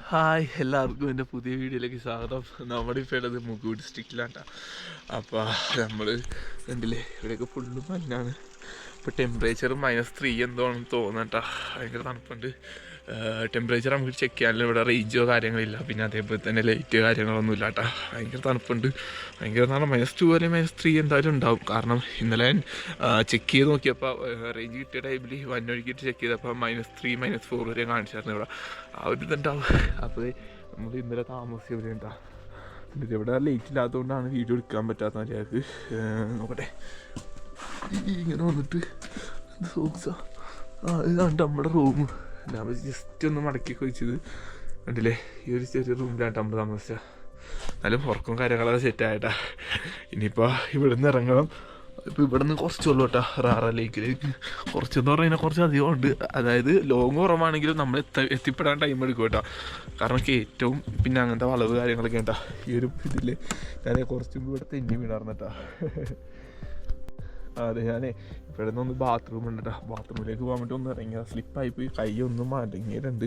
Hi എല്ലാവർക്കും എന്റെ പുതിയ വീഡിയോയിലേക്ക് സ്വാഗതം. നമ്മുടെ ഇപ്പോൾ ഉള്ളത് മുക്കൂർ ഡിസ്ട്രിക്റ്റിലാണ് അപ്പോൾ നമ്മൾ കണ്ടില്ലേ ഇവിടെയൊക്കെ ഫുള്ള് മഞ്ഞാണ്. ഇപ്പോൾ ടെമ്പറേച്ചർ മൈനസ് ത്രീ എന്തോണെന്ന് തോന്നട്ടാ ഭയങ്കര തണുപ്പുണ്ട്. ടെമ്പറേച്ചർ നമുക്ക് ചെക്ക് ചെയ്യാനുള്ള ഇവിടെ റേഞ്ചോ കാര്യങ്ങളില്ല. പിന്നെ അതേപോലെ തന്നെ ലൈറ്റ് കാര്യങ്ങളൊന്നും ഇല്ല കേട്ടോ ഭയങ്കര തണുപ്പുണ്ട്. ഭയങ്കര നല്ല മൈനസ് ടു അല്ലെങ്കിൽ മൈനസ് ത്രീ എന്തായാലും ഉണ്ടാവും. കാരണം ഇന്നലെ ഞാൻ ചെക്ക് ചെയ്ത് നോക്കിയപ്പോൾ റേഞ്ച് കിട്ടിയ ടൈമിൽ വന്നൊഴുക്കിയിട്ട് ചെക്ക് ചെയ്തപ്പോൾ മൈനസ് ത്രീ മൈനസ് ഫോർ വരെ കാണിച്ചായിരുന്നു ഇവിടെ. ആ ഒരു ഇതുണ്ടാവും. അപ്പോൾ നമ്മൾ ഇന്നലെ താമസിച്ച എന്നിട്ട് ഇവിടെ ലൈറ്റ് ഇല്ലാത്തതുകൊണ്ടാണ് വീഡിയോ എടുക്കാൻ പറ്റാത്ത മര്യാദയ്ക്ക് നോക്കട്ടെ. ഇങ്ങനെ വന്നിട്ട് സോക്സാ ആ? ഇതാണ് നമ്മുടെ റൂം ഞാൻ ജസ്റ്റ് ഒന്ന് മടക്കി കഴിച്ചത്. കണ്ടില്ലേ? ഈ ഒരു ചെറിയ റൂമിലാണ് നമ്മൾ താമസിച്ച. നല്ല ഉറക്കവും കാര്യങ്ങളൊക്കെ സെറ്റായിട്ടാ ഇനിയിപ്പോൾ ഇവിടെ നിന്ന് ഇറങ്ങണം. ഇപ്പോൾ ഇവിടെ നിന്ന് കുറച്ചുള്ളൂ കേട്ടോ റാറ ലേക്കിലേക്ക് കുറച്ചെന്ന് പറഞ്ഞാൽ കുറച്ച് അധികം ഉണ്ട്. അതായത് ലോങ് കുറവാണെങ്കിലും നമ്മൾ എത്ത എത്തിപ്പെടാൻ ടൈം എടുക്കും കേട്ടോ. കാരണം ഏറ്റവും പിന്നെ അങ്ങനത്തെ വളവ് കാര്യങ്ങളൊക്കെ കേട്ടോ ഈ ഒരു ഇതിൽ ഞാൻ കുറച്ചും ഇവിടെ തെന്നി വീണാർന്നിട്ടാ അതെ ഞാനേ ഇവിടെ നിന്ന് ബാത്റൂം ഉണ്ട് കേട്ടോ ബാത്റൂമിലേക്ക് പോകാൻ വേണ്ടി ഒന്ന് ഇറങ്ങിയ സ്ലിപ്പായി പോയി കൈ ഒന്നും മടങ്ങിയിട്ടുണ്ട്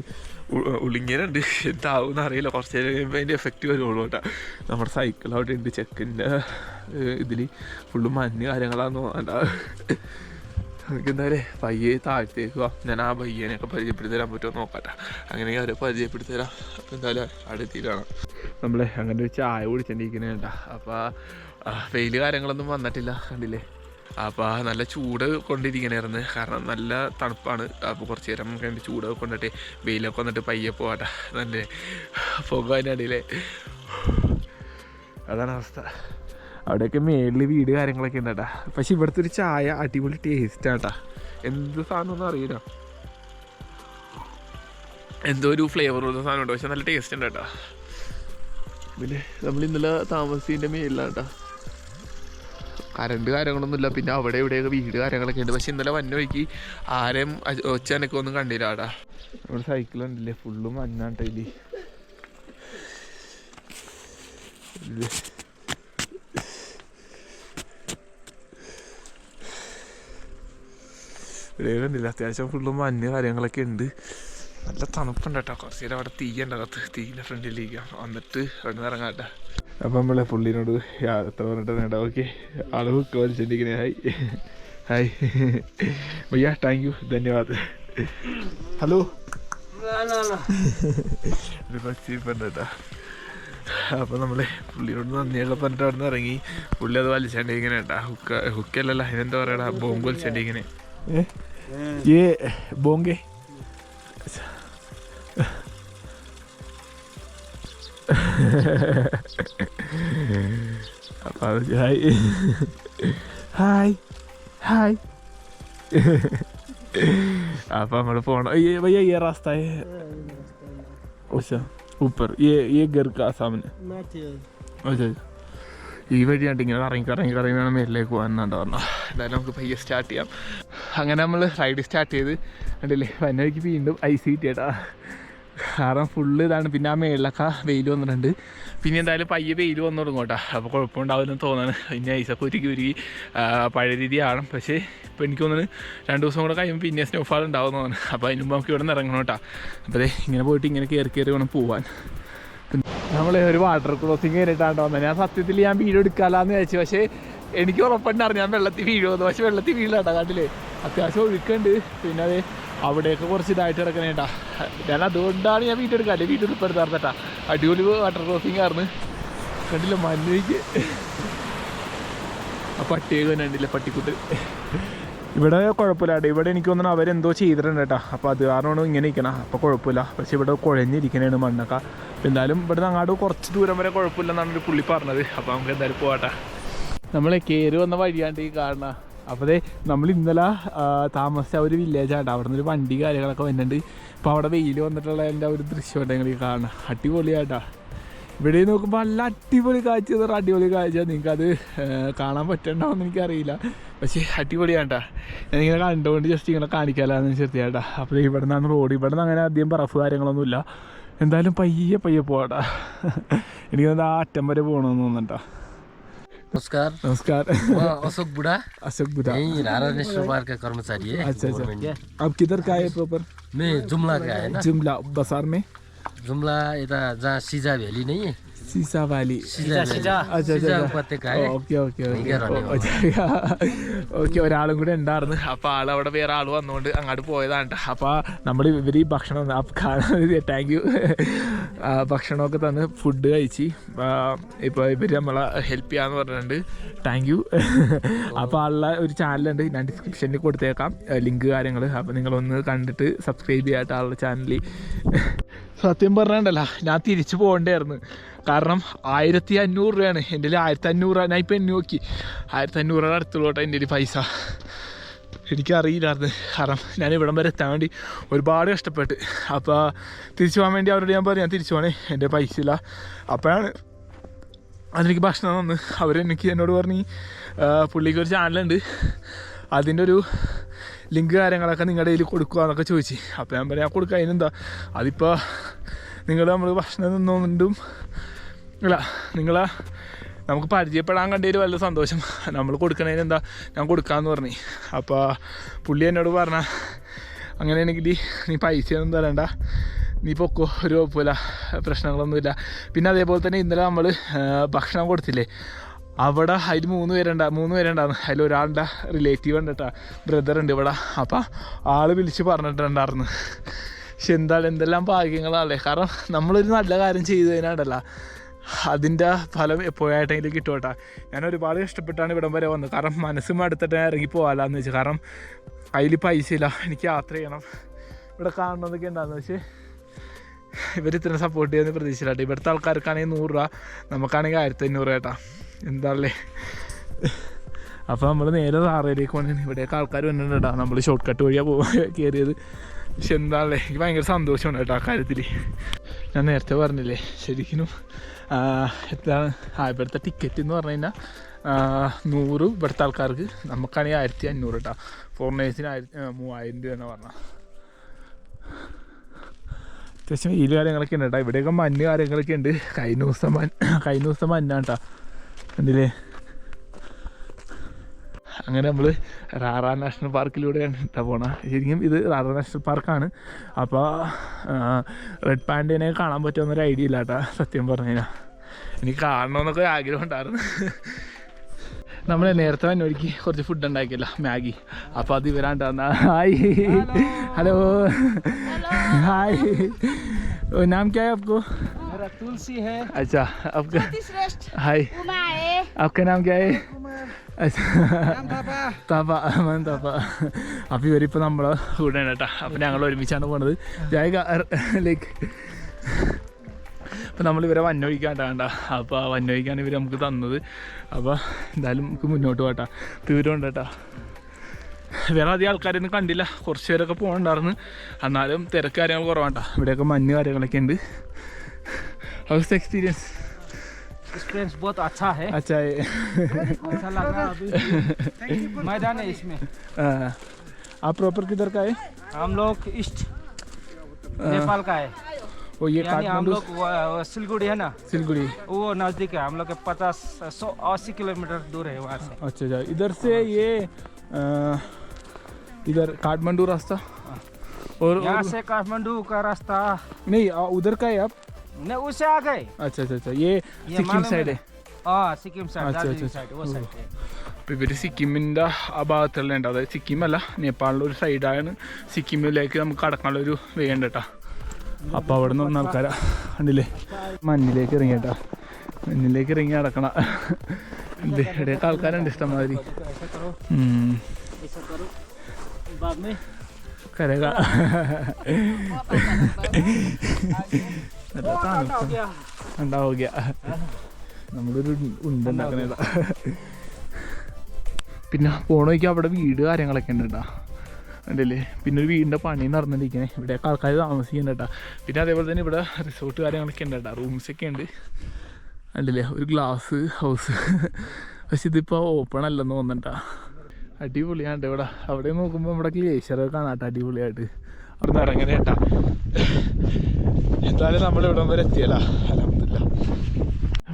ഉളിങ്ങിയിട്ടുണ്ട്. എന്താവും അറിയില്ല. കുറച്ച് നേരം കഴിയുമ്പോൾ അതിന്റെ എഫക്റ്റ് വരുള്ളൂ കേട്ടോ നമ്മുടെ സൈക്കിൾ അവിടെ ഉണ്ട്. ചെക്കിന്റെ ഇതിൽ ഫുള്ള് മഞ്ഞ് കാര്യങ്ങളാന്ന് തോന്നണ്ട നമുക്ക് എന്തായാലും പയ്യെ താഴത്തേക്ക് ഞാൻ ആ പയ്യനെയൊക്കെ പരിചയപ്പെടുത്തി തരാൻ പറ്റുമോ നോക്കട്ടെ അങ്ങനെ അവരെ പരിചയപ്പെടുത്തി തരാം അപ്പോൾ എന്തായാലും അവിടെ എത്തിയിട്ടാണ് നമ്മൾ അങ്ങനെ ഒരു ചായ കുടിച്ചിട്ടിരിക്കുന്നുണ്ട അപ്പോൾ വെയിൽ കാര്യങ്ങളൊന്നും വന്നിട്ടില്ല. കണ്ടില്ലേ? അപ്പോൾ നല്ല ചൂട് കൊണ്ടിരിക്കണായിരുന്നു. കാരണം നല്ല തണുപ്പാണ്. അപ്പോൾ കുറച്ച് നേരം കണ്ട് ചൂട് കൊണ്ടിട്ട് വെയിലൊക്കെ വന്നിട്ട് പയ്യെ പോകട്ടെ നല്ല പുക അതിനിടയിലെ അതാണ് അവസ്ഥ. അവിടെയൊക്കെ മേളിൽ വീട് കാര്യങ്ങളൊക്കെ ഉണ്ട് കേട്ടാ. പക്ഷെ ഇവിടുത്തെ ഒരു ചായ അടിപൊളി ടേസ്റ്റ് ആട്ടാ. എന്ത് സാധനം ഒന്നും അറിയില്ല. എന്തോ ഒരു ഫ്ലേവർ ഉള്ള സാധനം ഉണ്ട്. പക്ഷെ നല്ല ടേസ്റ്റ് ഉണ്ട് കേട്ടോ. പിന്നെ നമ്മൾ ഇന്നലെ താമസിച്ചതിന്റെ മേലിലാണ് കേട്ടാ കറണ്ട് കാര്യങ്ങളൊന്നുമില്ല പിന്നെ അവിടെ ഇവിടെയൊക്കെ വീട് കാര്യങ്ങളൊക്കെ ഉണ്ട്. പക്ഷെ ഇന്നലെ വന്ന വഴിക്ക് ആരെയും ഒച്ചനൊക്കെ ഒന്നും കണ്ടില്ല ആടാ. ഇവിടെ സൈക്കിൾ ഉണ്ടല്ലേ ഫുള്ളും മഞ്ഞാട്ടി കണ്ടില്ല? അത്യാവശ്യം ഫുള്ളും മഞ്ഞ് കാര്യങ്ങളൊക്കെ ഉണ്ട്. നല്ല തണുപ്പുണ്ട് കേട്ടോ. കുറച്ച് നേരം അവിടെ തീയുണ്ട് അകത്ത് തീയിന്റെ ഫ്രണ്ടിലേക്ക് വന്നിട്ട് അവിടെ നിന്ന് ഇറങ്ങാട്ടെ അപ്പം നമ്മളെ പുള്ളിനോട് യാത്ര പറഞ്ഞിട്ട് ഓക്കെ. അളവ് ഹുക്ക് ചിന്തിക്കണേ ഹായ് ഹായ് ഭയ്യ താങ്ക് യു ധന്യവാദ്. ഹലോ ഒരു പച്ചിപ്പുണ്ട് കേട്ടോ. അപ്പം നമ്മൾ പുള്ളിയോട് നന്ദിയുള്ള പറഞ്ഞിട്ട് അവിടെ നിന്ന് ഇറങ്ങി. പുള്ളി അത് വലിച്ചണ്ടിരിക്കണേ കേട്ടാ. ഹുക്ക ഹുക്കല്ലല്ല എന്താ പറയടാ? ബോംബ് വലിച്ചണ്ടിരിക്കണേ. ഏ? ബോംഗെ അപ്പം അത് ഹായ് ഹായ് ഹായ് അപ്പം നമ്മൾ പോണം ये भैया ये रास्ता है अच्छा ऊपर ये ये घर का सामने अच्छा ഈ വഴിയാണ്ട് ഇങ്ങനെ ഇറങ്ങി ഇറങ്ങി ഇറങ്ങി വേണം മേലിലേക്ക് പോകാനുണ്ടോ പറഞ്ഞു എന്തായാലും നമുക്ക് പയ്യെ സ്റ്റാർട്ട് ചെയ്യാം അങ്ങനെ നമ്മൾ റൈഡ് സ്റ്റാർട്ട് ചെയ്ത് കണ്ടില്ലേ വന്ന വഴിക്ക് വീണ്ടും ഐസ് കിട്ടിയേട്ടാ കാരണം ഫുള്ള് ഇതാണ്. പിന്നെ ആ മേളിലൊക്കെ വെയിൽ വന്നിട്ടുണ്ട്. പിന്നെ എന്തായാലും പയ്യെ വെയിൽ വന്നു തുടങ്ങും കേട്ടോ. അപ്പോൾ കുഴപ്പമുണ്ടാവില്ലെന്ന് തോന്നാണ്. പിന്നെ ഐസൊക്കെ ഒരുക്കി ഒരുക്കി പഴയ രീതിയാണ്. പക്ഷേ ഇപ്പോൾ എനിക്ക് തോന്നുന്നു രണ്ട് ദിവസം കൂടെ കഴിയുമ്പോൾ പിന്നെ സ്നോഫാൾ ഉണ്ടാവും തോന്നുന്നു. അപ്പോൾ അതിന് മുമ്പ് നമുക്ക് ഇവിടെ നിന്ന് ഇറങ്ങണം കേട്ടോ. അപ്പോൾ ഇങ്ങനെ പോയിട്ട് ഇങ്ങനെ കയറി കയറി വേണം പോവാൻ. നമ്മൾ ഒരു വാട്ടർ ക്രോസിങ് കയറിയിട്ടാണ് വന്നത്. ഞാൻ സത്യത്തിൽ ഞാൻ വീഡിയോ എടുക്കാമെന്ന് വിചാരിച്ചു. പക്ഷേ എനിക്ക് ഉറപ്പുണ്ടായിരുന്നു ഞാൻ വെള്ളത്തിൽ വീഴുമെന്ന്. പക്ഷേ വെള്ളത്തിൽ വീഴില്ലാട്ടാ കണ്ടില്ലേ? അത്യാവശ്യം ഒഴുക്കുണ്ട്. പിന്നെ അത് അവിടെയൊക്കെ കുറച്ച് ഇതായിട്ട് കിടക്കണേട്ടാ ഞാൻ അതുകൊണ്ടാണ് ഞാൻ വീഡിയോ അല്ലെങ്കിൽ വീഡിയോ ഇപ്പം എടുത്താർന്നട്ടാ അടിപൊളി വാട്ടർ ക്രോസിങ് ആയിരുന്നു. കണ്ടില്ല മഞ്ഞയ്ക്ക്? ആ പട്ടിയൊക്കെ കണ്ടില്ല പട്ടിക്കുട്ട് ഇവിടെ കുഴപ്പമില്ല. ഇവിടെ എനിക്ക് തോന്നുന്നു അവരെന്തോ ചെയ്തിട്ടുണ്ട് കേട്ടോ അപ്പോൾ അത് കാരണമാണ് ഇങ്ങനെ ഇരിക്കണം. അപ്പോൾ കുഴപ്പമില്ല. പക്ഷേ ഇവിടെ കുഴഞ്ഞിരിക്കണേണ് മണ്ണൊക്കെ. എന്തായാലും ഇവിടെ നിന്ന് അങ്ങോട്ട് കുറച്ച് ദൂരം വരെ കുഴപ്പമില്ലെന്നാണ് ഒരു പുള്ളി പറഞ്ഞത്. അപ്പോൾ നമുക്ക് എന്തായാലും പോകട്ടെ നമ്മളെ കയറി വന്ന വഴിയാണ്ട് ഈ കാണുന്ന അപ്പോൾ അതേ നമ്മൾ ഇന്നലെ താമസിച്ച ഒരു വില്ലേജാണ് അവിടെ നിന്നൊരു വണ്ടി കാര്യങ്ങളൊക്കെ വന്നിട്ടുണ്ട്. അപ്പോൾ അവിടെ വെയിൽ വന്നിട്ടുള്ള എന്റെ ഒരു ദൃശ്യം ഉണ്ടെങ്കിൽ കാണാം. അടിപൊളിയാട്ടാ. ഇവിടെ നോക്കുമ്പോൾ നല്ല അടിപൊളി കാഴ്ച എന്ന് പറഞ്ഞാൽ അടിപൊളി കാഴ്ച നിങ്ങൾക്കത് കാണാൻ പറ്റണ്ടാവെന്ന് എനിക്കറിയില്ല. പക്ഷേ അടിപൊളിയാണ്ടാ ഞാനിങ്ങനെ കണ്ടുകൊണ്ട് ജസ്റ്റ് ഇങ്ങനെ കാണിക്കാമെന്ന് ചെറുതായിട്ടാ അപ്പോൾ ഇവിടെ നിന്നാണ് റോഡ് ഇവിടെ നിന്ന് അങ്ങനെ അധികം പറഫ് കാര്യങ്ങളൊന്നുമില്ല. എന്തായാലും പയ്യെ പയ്യെ പോകട്ടാ എനിക്ക് ആ അറ്റം വരെ പോകണമെന്ന് തോന്നണ്ടാ नमस्कार। नमस्कार। अशोक बुढा। अशोक बुढ़ा। यही रारा नेशनल पार्क का कर्मचारी है अच्छा अच्छा। अब किधर का है प्रॉपर मैं जुमला का है ना। जुमला बसार में। जुमला यता जहाँ सिजा भ्याली नै। Sisa valley okay okay okay ഒരാളും കൂടെ ഉണ്ടായിരുന്നു. അപ്പോൾ ആൾ അവിടെ വേറെ ആൾ വന്നുകൊണ്ട് അങ്ങോട്ട് പോയതാണ് അപ്പോൾ നമ്മൾ ഇവർ ഈ ഭക്ഷണം താങ്ക് യു ഭക്ഷണമൊക്കെ തന്ന് ഫുഡ് കഴിച്ച്. ഇപ്പൊ ഇവർ നമ്മളെ ഹെൽപ്പ് ചെയ്യാന്ന് പറഞ്ഞിട്ടുണ്ട്. താങ്ക് യു അപ്പൊ ഉള്ള ഒരു ചാനലുണ്ട് ഞാൻ ഡിസ്ക്രിപ്ഷനിൽ കൊടുത്തേക്കാം. ലിങ്ക് കാര്യങ്ങൾ അപ്പോൾ നിങ്ങളൊന്ന് കണ്ടിട്ട് സബ്സ്ക്രൈബ് ചെയ്യാത്ത ആളുടെ ചാനലിൽ സത്യം പറഞ്ഞിട്ടുണ്ടല്ലോ ഞാൻ തിരിച്ചു പോകണ്ടായിരുന്നു. കാരണം ആയിരത്തി അഞ്ഞൂറ് രൂപയാണ്. എന്റെ ആയിരത്തി അഞ്ഞൂറ് ഞാൻ ഇപ്പം എണ്ണി നോക്കി. ആയിരത്തി അഞ്ഞൂറ് അടുത്തുള്ളൂട്ടോ എന്റെ ഒരു പൈസ. എനിക്കറിയില്ലായിരുന്നു കാരണം ഞാൻ ഇവിടം വരെ എത്താൻ വേണ്ടി ഒരുപാട് കഷ്ടപ്പെട്ട്. അപ്പോൾ തിരിച്ചു പോകാൻ വേണ്ടി അവരോട് ഞാൻ പറഞ്ഞു ഞാൻ തിരിച്ചു പോകണേ എന്റെ പൈസ ഇല്ല. അപ്പോഴാണ് അതെനിക്ക് ഭക്ഷണം തന്ന്. അവരെനിക്ക് എന്നോട് പറഞ്ഞ് പുള്ളിക്ക് ഒരു ചാനലുണ്ട് അതിന്റെ ഒരു ലിങ്ക് കാര്യങ്ങളൊക്കെ നിങ്ങളുടെ കയ്യിൽ കൊടുക്കുക എന്നൊക്കെ ചോദിച്ചു. അപ്പോൾ ഞാൻ പറയാം കൊടുക്കുക അതിനെന്താ? അതിപ്പോൾ നിങ്ങൾ നമ്മൾ ഭക്ഷണം നിന്നുകൊണ്ടും അല്ല നിങ്ങൾ നമുക്ക് പരിചയപ്പെടാൻ കണ്ടതിൽ വല്ല സന്തോഷം. നമ്മൾ കൊടുക്കണതിന് എന്താ ഞാൻ കൊടുക്കാമെന്ന് പറഞ്ഞു. അപ്പോൾ പുള്ളി എന്നോട് പറഞ്ഞ അങ്ങനെയാണെങ്കിൽ നീ പൈസയൊന്നും തരണ്ട. നീ പൊക്കോ ഒരു കുഴപ്പമില്ല പ്രശ്നങ്ങളൊന്നുമില്ല. പിന്നെ അതേപോലെ തന്നെ ഇന്നലെ നമ്മൾ ഭക്ഷണം കൊടുത്തില്ലേ? അവിടെ അതിൽ മൂന്ന് പേരുണ്ടാ മൂന്ന് പേരുണ്ടായിരുന്നു. അതിൽ ഒരാളുടെ റിലേറ്റീവ് ഉണ്ട് കേട്ടോ ബ്രദർ ഉണ്ട് ഇവിടെ. അപ്പം ആൾ വിളിച്ച് പറഞ്ഞിട്ടുണ്ടായിരുന്നു. പക്ഷെ എന്താണ്? എന്തെല്ലാം ഭാഗ്യങ്ങളാണല്ലേ കാരണം നമ്മളൊരു നല്ല കാര്യം ചെയ്തതിനാണല്ല. അതിന്റെ ഫലം എപ്പോഴായിട്ടെങ്കിലും കിട്ടും കേട്ടോ ഞാൻ ഒരുപാട് ഇഷ്ടപ്പെട്ടാണ് ഇവിടം വരെ വന്നത്. കാരണം മനസ്സും അടുത്തിട്ട് ഞാൻ ഇറങ്ങി എന്ന് വെച്ചാൽ കാരണം കയ്യിൽ പൈസ ഇല്ല. എനിക്ക് യാത്ര ചെയ്യണം. ഇവിടെ കാണണമെന്നൊക്കെ ഉണ്ടാകുന്ന വെച്ച് ഇവർ ഇത്രയും സപ്പോർട്ട് ചെയ്യുന്ന പ്രതീക്ഷയിലാട്ടെ ഇവിടുത്തെ ആൾക്കാർക്കാണെങ്കിൽ നൂറ് രൂപ. നമുക്കാണെങ്കിൽ ആയിരത്തി അഞ്ഞൂറ് കേട്ടാ എന്താല്ലേ? അപ്പോൾ നമ്മൾ നേരെ താറയിലേക്ക് പോകണേ ഇവിടെയൊക്കെ ആൾക്കാർ വന്നിട്ടുണ്ട് കേട്ടോ നമ്മൾ ഷോർട്ട് കട്ട് വഴിയാണ് പോകാൻ കയറിയത് പക്ഷെ എന്താണല്ലേ എനിക്ക് ഭയങ്കര സന്തോഷമാണ് കേട്ടോ ആ കാര്യത്തിൽ ഞാൻ നേരത്തെ പറഞ്ഞില്ലേ ശരിക്കും എന്താണ് ഇവിടുത്തെ ടിക്കറ്റ് എന്ന് പറഞ്ഞു കഴിഞ്ഞാൽ നൂറ് ഇവിടുത്തെ ആൾക്കാർക്ക്. നമുക്കാണെങ്കിൽ ആയിരത്തി അഞ്ഞൂറ് കേട്ടോ ഫോറിനേഴ്സിന് ആയിരത്തി മൂവായിരം രൂപ എന്ന് പറഞ്ഞാൽ അത്യാവശ്യം വെയിൽ കാര്യങ്ങളൊക്കെ ഉണ്ട് കേട്ടോ ഇവിടെയൊക്കെ മഞ്ഞ് കാര്യങ്ങളൊക്കെ ഉണ്ട്. കഴിഞ്ഞ ദിവസം മഞ്ഞ് കഴിഞ്ഞ ദിവസം മഞ്ഞാണ് കേട്ടോ കണ്ടില്ലേ? അങ്ങനെ നമ്മൾ റാറ നാഷണൽ പാർക്കിലൂടെയാണ് കേട്ടോ പോണ ശരിക്കും ഇത് റാറ നാഷണൽ പാർക്കാണ് അപ്പോൾ റെഡ് പാൻഡിനെ കാണാൻ പറ്റുമെന്നൊരു ഐഡിയ ഇല്ല കേട്ടോ സത്യം പറഞ്ഞു കഴിഞ്ഞാൽ എനിക്ക് കാണണമെന്നൊക്കെ ആഗ്രഹം ഉണ്ടായിരുന്നു നമ്മൾ നേരത്തെ വന്നൊരുക്കി കുറച്ച് ഫുഡ് ഉണ്ടാക്കിയല്ലോ മാഗി അപ്പോൾ അത് ഇവരാണ്ട് തന്ന ഹായ് ഹലോ ഹായ് ओ, नाम क्या है आपको मेरा तुलसी है अच्छा आपका श्रेष्ठ हाय उमा है आपका नाम क्या है अच्छा नाम पापा താപ്പ അമ്മൻ താപ്പ അപ്പോൾ നമ്മളെ കൂടെ കേട്ടോ. അപ്പോൾ ഞങ്ങൾ ഒരുമിച്ചാണ് പോണത്. ലൈക്ക് അപ്പോൾ നമ്മൾ ഇവരെ വന്നൊഴിക്കാണ്ടാണ്ട അപ്പോൾ ആ വന്നൊഴിക്കാണ് ഇവർ നമുക്ക് തന്നത്. അപ്പോൾ എന്തായാലും നമുക്ക് മുന്നോട്ട് പോട്ടാ തീരുണ്ട് കേട്ടാ. വേറെ അധികം ആൾക്കാരൊന്നും കണ്ടില്ല. കുറച്ച് പേരൊക്കെ പോകണ്ടായിരുന്നു എന്നാലും തിരക്ക് കാര്യങ്ങൾ കുറവാണ്ടാ ഇവിടെയൊക്കെ മഞ്ഞ് കാര്യങ്ങളൊക്കെ ഉണ്ട്. ഹൗസ് എക്സ്പീരിയൻസ് एक्सपीरियंस बहुत अच्छा है। अच्छा है अच्छा लग रहा अभी मैदान है इसमें। हाँ, हाँ। आप प्रॉपर किधर का है? हम लोग ईस्ट हाँ। नेपाल का है। वो ये हम लोग सिलगुड़ी है ना? सिलगुड़ी। वो नज़दीक है। हम लोग के पचास सौ अस्सी किलोमीटर दूर है वहाँ से। अच्छा अच्छा। इधर से ये इधर काठमांडू रास्ता। और यहाँ से काठमांडू का रास्ता। नहीं उधर का है आप? नहीं उससे आ गए अच्छा अच्छा अच्छा ये ये सिक्किम मालूम साइड है है हाँ सिक्किम साइड अच्छा, दार्जिलिंग अच्छा, साइड वो ओ। साइड है അപ്പോൾ ഇവർ സിക്കിമിൻ്റെ ആ ഭാഗത്തുള്ള ഉണ്ട് അതായത് സിക്കിമല്ല നേപ്പാളിൻ്റെ ഒരു സൈഡാണ് സിക്കിമിലേക്ക് നമുക്ക് കടക്കാനുള്ള ഒരു വേ ഉണ്ട് കേട്ടോ അപ്പോൾ അവിടെ നിന്ന് വന്ന ആൾക്കാരാ കണ്ടില്ലേ മഞ്ഞിലേക്ക് ഇറങ്ങി കേട്ടോ മഞ്ഞിലേക്ക് ഇറങ്ങി നടക്കണ ഉണ്ട് ഇവിടെയൊക്കെ ആൾക്കാരുണ്ട് ഇഷ്ടംമാതിരി 彼が。എന്താ നോക്കിയ നമ്മളൊരു ഉണ്ട് പിന്നെ പോണ അവിടെ വീട് കാര്യങ്ങളൊക്കെ ഉണ്ട് കേട്ടോ അല്ലേ പിന്നെ ഒരു വീടിന്റെ പണി നടന്നിരിക്കണേ ഇവിടെയൊക്കെ ആൾക്കാർ താമസിക്കുന്നുണ്ട് കേട്ടോ പിന്നെ അതേപോലെ തന്നെ ഇവിടെ റിസോർട്ട് കാര്യങ്ങളൊക്കെ ഉണ്ട് കേട്ടോ റൂംസൊക്കെ ഉണ്ട് അല്ലേ ഒരു ഗ്ലാസ് ഹൗസ് പക്ഷെ ഇതിപ്പോൾ ഓപ്പൺ അല്ലെന്ന് തോന്നണ്ട അടിപൊളിയാണ്ട് ഇവിടെ. അവിടെ നോക്കുമ്പോൾ ഇവിടെ ഗ്ലേഷ്യറൊക്കെ കാണാട്ടോ അടിപൊളിയായിട്ട്. അവിടെ നിന്ന് ഇറങ്ങണ കേട്ടാ എന്തായാലും നമ്മൾ ഇവിടം വരെ എത്തിയല്ല. അലഹമില്ല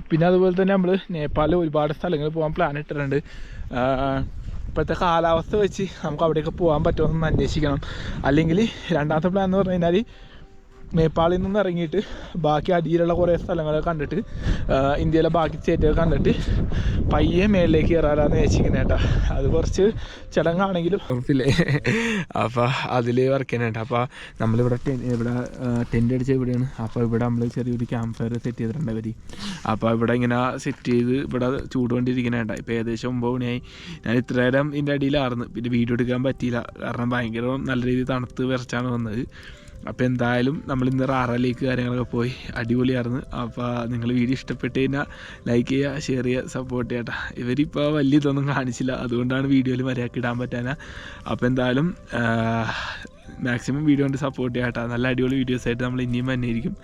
പിന്നെ അതുപോലെ തന്നെ നമ്മൾ നേപ്പാളിൽ ഒരുപാട് സ്ഥലങ്ങൾ പോകാൻ പ്ലാൻ ഇട്ടിട്ടുണ്ട്. ഇപ്പോഴത്തെ കാലാവസ്ഥ വെച്ച് നമുക്ക് അവിടെയൊക്കെ പോകാൻ പറ്റുമെന്ന് അന്വേഷിക്കണം. അല്ലെങ്കിൽ രണ്ടാമത്തെ പ്ലാൻ എന്ന് പറഞ്ഞു കഴിഞ്ഞാൽ നേപ്പാളിൽ നിന്ന് ഇറങ്ങിയിട്ട് ബാക്കി അടിയിലുള്ള കുറേ സ്ഥലങ്ങളൊക്കെ കണ്ടിട്ട് ഇന്ത്യയിലെ ബാക്കി സ്റ്റേറ്റൊക്കെ കണ്ടിട്ട് പയ്യെ മേളിലേക്ക് കയറാനാന്ന് വെച്ചിരിക്കുന്നത് കേട്ടോ. അത് കുറച്ച് ചടങ്ങാണെങ്കിലും. ഉറപ്പില്ലേ? അപ്പോൾ അതിൽ വർക്ക് ചെയ്യാനായിട്ട് അപ്പോൾ നമ്മളിവിടെ ഇവിടെ ടെന്റ് അടിച്ച ഇവിടെയാണ്. അപ്പോൾ ഇവിടെ നമ്മൾ ചെറിയൊരു ക്യാമ്പ് ഫയർ സെറ്റ് ചെയ്തിട്ടുണ്ട് അവർ അപ്പോൾ ഇവിടെ ഇങ്ങനെ സെറ്റ് ചെയ്ത് ഇവിടെ ചൂടുകൊണ്ടിരിക്കണേണ്ട ഇപ്പോൾ ഏകദേശം ഒമ്പത് മണിയായി. ഞാൻ ഇത്ര നേരം ഇതിന്റെ അടിയിലായിരുന്നു പിന്നെ വീഡിയോ എടുക്കാൻ പറ്റിയില്ല. കാരണം ഭയങ്കര നല്ല രീതിയിൽ തണുത്ത് വിറച്ചാണ് വന്നത്. അപ്പോൾ എന്തായാലും നമ്മൾ ഇന്ന് റാറയിലേക്ക് കാര്യങ്ങളൊക്കെ പോയി. അടിപൊളിയായിരുന്നു. അപ്പോൾ നിങ്ങൾ വീഡിയോ ഇഷ്ടപ്പെട്ട് കഴിഞ്ഞാൽ ലൈക്ക് ചെയ്യുക ഷെയർ ചെയ്യുക സപ്പോർട്ട് ചെയ്യട്ടെ ഇവരിപ്പോൾ വലിയ ഇതൊന്നും കാണിച്ചില്ല. അതുകൊണ്ടാണ് വീഡിയോയിൽ മര്യാദയ്ക്ക് ഇടാൻ പറ്റാന അപ്പോൾ എന്തായാലും മാക്സിമം വീഡിയോ കൊണ്ട് സപ്പോർട്ട് ചെയ്യാം നല്ല അടിപൊളി വീഡിയോസ് ആയിട്ട് നമ്മൾ ഇനിയും തന്നെ ആയിരിക്കും